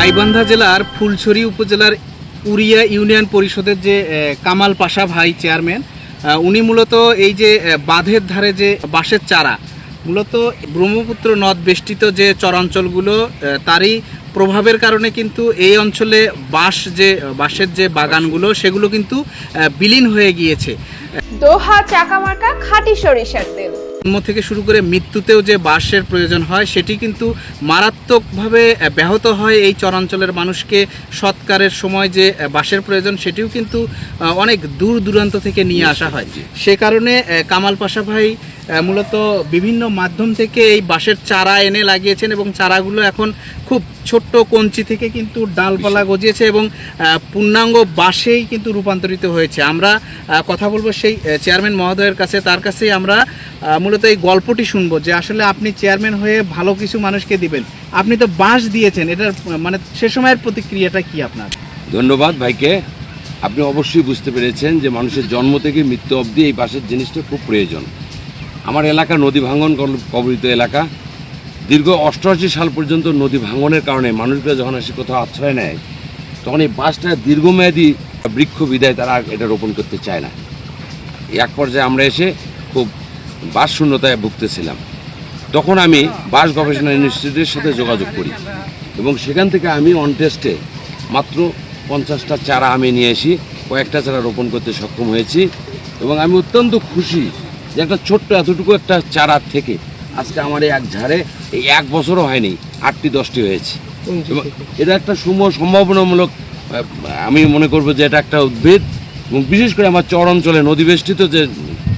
গাইবান্ধা জেলার ফুলছড়ি উপজেলার উড়িয়া ইউনিয়ন পরিষদের যে কামাল পাশা ভাই চেয়ারম্যান উনি মূলত এই যে বাঁধের ধারে যে বাঁশের চারা, মূলত ব্রহ্মপুত্র নদ বেষ্টিত যে চরাঞ্চলগুলো তারই প্রভাবের কারণে কিন্তু এই অঞ্চলে বাঁশ যে, বাঁশের যে বাগানগুলো, সেগুলো কিন্তু বিলীন হয়ে গিয়েছে। দোহা চাকামার্কা খাঁটি সরিষার তেল। থেকে শুরু করে মৃত্যুতেও যে বাসের প্রয়োজন হয় সেটি কিন্তু মারাত্মকভাবে ব্যাহত হয় এই চরাঞ্চলের মানুষকে। সৎকারের সময় যে বাসের বাঁশের প্রয়োজন সেটিও কিন্তু অনেক দূর দূরান্ত থেকে নিয়ে আসা হয়। সে কারণে কামাল পাশা ভাই মূলত বিভিন্ন মাধ্যম থেকে এই বাঁশের চারা এনে লাগিয়েছেন এবং চারাগুলো এখন খুব ছোট্ট কঞ্চি থেকে কিন্তু ডালপালা গজিয়েছে এবং পূর্ণাঙ্গ বাঁশেই কিন্তু রূপান্তরিত হয়েছে। আমরা কথা বলব সেই চেয়ারম্যান মহোদয়ের কাছে। তার কাছেই আমরা মূলত এই গল্পটি শুনব যে আসলে আপনি চেয়ারম্যান হয়ে ভালো কিছু মানুষকে দিবেন। আপনি তো বাঁশ দিয়েছেন, এটার মানে সে সময়ের প্রতিক্রিয়াটা কি আপনার? ধন্যবাদ ভাইকে। আপনি অবশ্যই বুঝতে পেরেছেন যে মানুষের জন্ম থেকে মৃত্যু অবধি এই বাসের জিনিসটা খুব প্রয়োজন। আমার এলাকা নদী ভাঙন কবলিত এলাকা। দীর্ঘ অষ্টআশি সাল পর্যন্ত নদী ভাঙনের কারণে মানুষরা যখন আসে কোথাও আশ্রয় নেয়, তখন এই বাসটা দীর্ঘমেয়াদী বৃক্ষ বিদায় তারা এটা রোপণ করতে চায় না। এক পর্যায়ে আমরা এসে খুব বাস শূন্যতায় ভুগতেছিলাম। তখন আমি বাস গবেষণা ইনস্টিটিউটের সাথে যোগাযোগ করি এবং সেখান থেকে আমি অন টেস্টে মাত্র পঞ্চাশটা চারা আমি নিয়ে এসি কয়েকটা চারা রোপণ করতে সক্ষম হয়েছি এবং আমি অত্যন্ত খুশি যে একটা ছোট্ট এতটুকু একটা চারা থেকে আজকে আমার এক ঝাড়ে এই এক বছরও হয়নি, আটটি, দশটি হয়েছে। এবং এটা একটা সুম সম্ভাবনামূলক আমি মনে করব যে এটা একটা উদ্ভিদ, এবং বিশেষ করে আমার চর অঞ্চলে নদীবেষ্টিত যে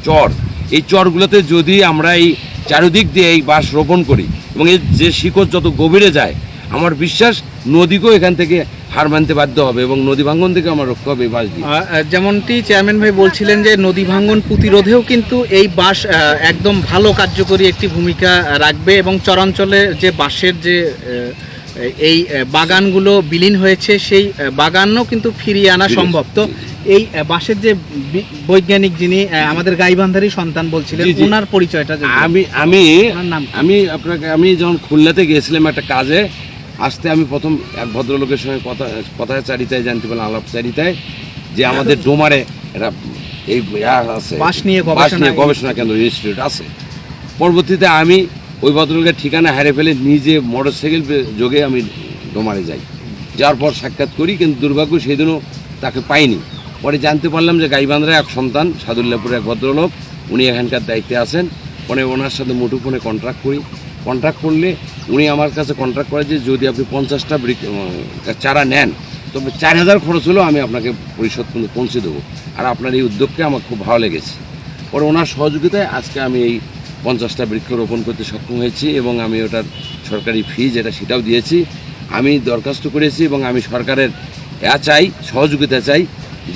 চর, এই চরগুলোতে যদি আমরা এই চারিদিক দিয়ে এই বাঁশ রোপণ করি, এবং এর যে শিকড় যত গভীরে যায়, আমার বিশ্বাস নদীকেও এখান থেকে হার মানতে বাধ্য হবে এবং নদী ভাঙ্গন থেকে আমার রক্ষা হবে এই বাঁশ দিয়ে যেমনটি চেয়ারম্যান ভাই বলছিলেন যে নদী ভাঙ্গন প্রতিরোধেও কিন্তু এই বাঁশ একদম ভালো কার্যকরী একটি ভূমিকা রাখবে এবং চরাঞ্চলে যে বাঁশের যে এই বাগানগুলো বিলীন হয়েছে সেই বাগানও কিন্তু ফিরিয়ে আনা সম্ভব তো এই বাঁশের যে বৈজ্ঞানিক যিনি আমাদের গাইবান্ধারই সন্তান বলছিলেন। ওনার পরিচয়টা আমি আমি? আমি আপনাকে আমি যখন খুলনাতে গিয়েছিলাম একটা কাজে আসতে আমি প্রথম এক ভদ্রলোকের সঙ্গে কথা কথায় চারিতায় জানতে পারলাম আলাপচারিতায় যে আমাদের ডোমারে এটা এই আছে বাঁশ নিয়ে গবেষণা কেন্দ্র ইনস্টিটিউট আছে। পরবর্তীতে আমি ওই ভদ্রলোকের ঠিকানা হারিয়ে ফেলে নিজে মোটর সাইকেল যোগে আমি ডোমারে যাই। যাওয়ার পর সাক্ষাৎ করি কিন্তু দুর্ভাগ্য সেই দিনও তাকে পাইনি। পরে জানতে পারলাম যে গাইবান্ধরা এক সন্তান সাদুল্লাপুরের এক ভদ্রলোক উনি এখানকার দায়িত্বে আছেন। পরে ওনার সাথে মুঠোফোনে কন্ট্রাক্ট করি। কন্ট্রাক্ট করলে উনি আমার কাছে কন্ট্রাক্ট করে যে যদি আপনি পঞ্চাশটা চারা নেন, তবে চার হাজার খরচ হলেও আমি আপনাকে পরিশোধ পর্যন্ত পৌঁছে দেবো। আর আপনার এই উদ্যোগকে আমার খুব ভালো লেগেছে। পরে ওনার সহযোগিতায় আজকে আমি এই পঞ্চাশটা বৃক্ষ রোপণ করতে সক্ষম হয়েছি এবং আমি ওটার সরকারি ফি যেটা সেটাও দিয়েছি। আমি দরখাস্ত করেছি এবং আমি সরকারের এ চাই, সহযোগিতা চাই,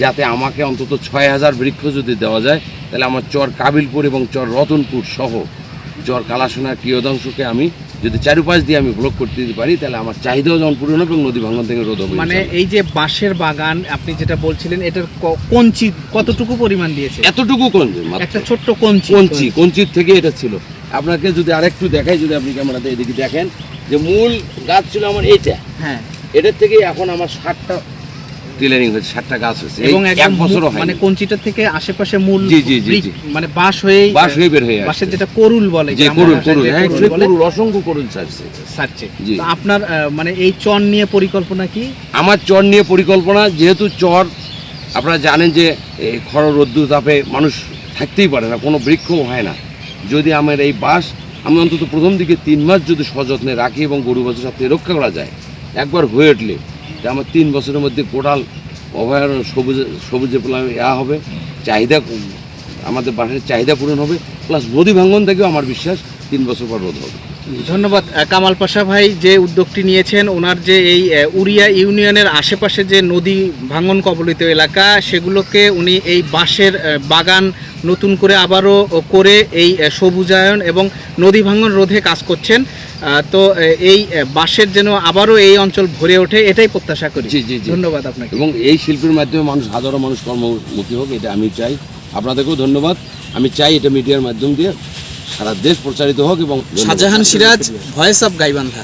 যাতে আমাকে অন্তত ছয় হাজার বৃক্ষ যদি দেওয়া যায়, তাহলে আমার চর কাবিলপুর এবং চর রতনপুর সহ চর কালাসোনা কিয়দাংশকে আমি যদি চারুপাশ দিয়ে আমি ব্লক করতে দিতে পারি তাহলে আমার চাহিদাও যেমন পূরণ হবে এবং নদী ভাঙন থেকে রোধ হবে মানে এই যে বাঁশের বাগান আপনি যেটা বলছিলেন এটার কঞ্চি কতটুকু পরিমাণ দিয়েছে? এতটুকু কঞ্চি। একটা ছোট্ট কঞ্চি। কঞ্চি কঞ্চির থেকে এটা ছিল। আপনাকে যদি আরেকটু দেখাই যদি আপনি ক্যামেরাতে এদিকে দেখেন যে মূল গাছ ছিল আমার এইটা। হ্যাঁ। এটার থেকে এখন আমার ষাটটা টেলারিং হয়েছে ষাটটা গাছ হয়েছে। এবং এক বছরও মূল- মানে কঞ্চিটা থেকে আশেপাশে মূল জি, জি, জি, মানে বাঁশ বাঁশ হয়ে বের হয়ে বাঁশের যেটা করুল বলে যে করুল করুল হ্যাঁ করুল বলে, করুল অসংখ্য করুল ছাড়ছে ছাড়ছে। আপনার মানে এই চন নিয়ে পরিকল্পনা কি? আমার চর নিয়ে পরিকল্পনা যেহেতু চর আপনারা জানেন যে খড় রোদ্দু তাপে মানুষ থাকতেই পারে না কোনো বৃক্ষও হয় না। যদি আমার এই বাস আমি অন্তত প্রথম দিকে তিন মাস যদি সযত্নে রাখি এবং গরু বাছুর সাথে রক্ষা করা যায় একবার হয়ে উঠলে যে আমার তিন বছরের মধ্যে কোটাল অভয়ারণ্য সবুজে সবুজে প্লাম ইয়া হবে, চাহিদা আমাদের বাসের চাহিদা পূরণ হবে প্লাস নদী ভাঙ্গন থেকেও আমার বিশ্বাস তিন বছর পর রোধ হবে। ধন্যবাদ। কামাল পাশা ভাই যে উদ্যোগটি নিয়েছেন ওনার যে এই উড়িয়া ইউনিয়নের আশেপাশে যে নদী ভাঙন কবলিত এলাকা সেগুলোকে উনি এই বাঁশের বাগান নতুন করে আবারও করে এই সবুজায়ন এবং নদী ভাঙন রোধে কাজ করছেন। তো এই বাঁশের যেন আবারও এই অঞ্চল ভরে ওঠে এটাই প্রত্যাশা করি। জি, জি, জি। ধন্যবাদ আপনাকে। এবং এই শিল্পের মাধ্যমে মানুষ হাজারো মানুষ কর্মমুখী হোক এটা আমি চাই। আপনাদেরকেও ধন্যবাদ। আমি চাই এটা মিডিয়ার মাধ্যম দিয়ে সারা দেশ প্রচারিত হোক এবং শাহজাহান সিরাজ ভয়েস অফ গাইবান্ধা।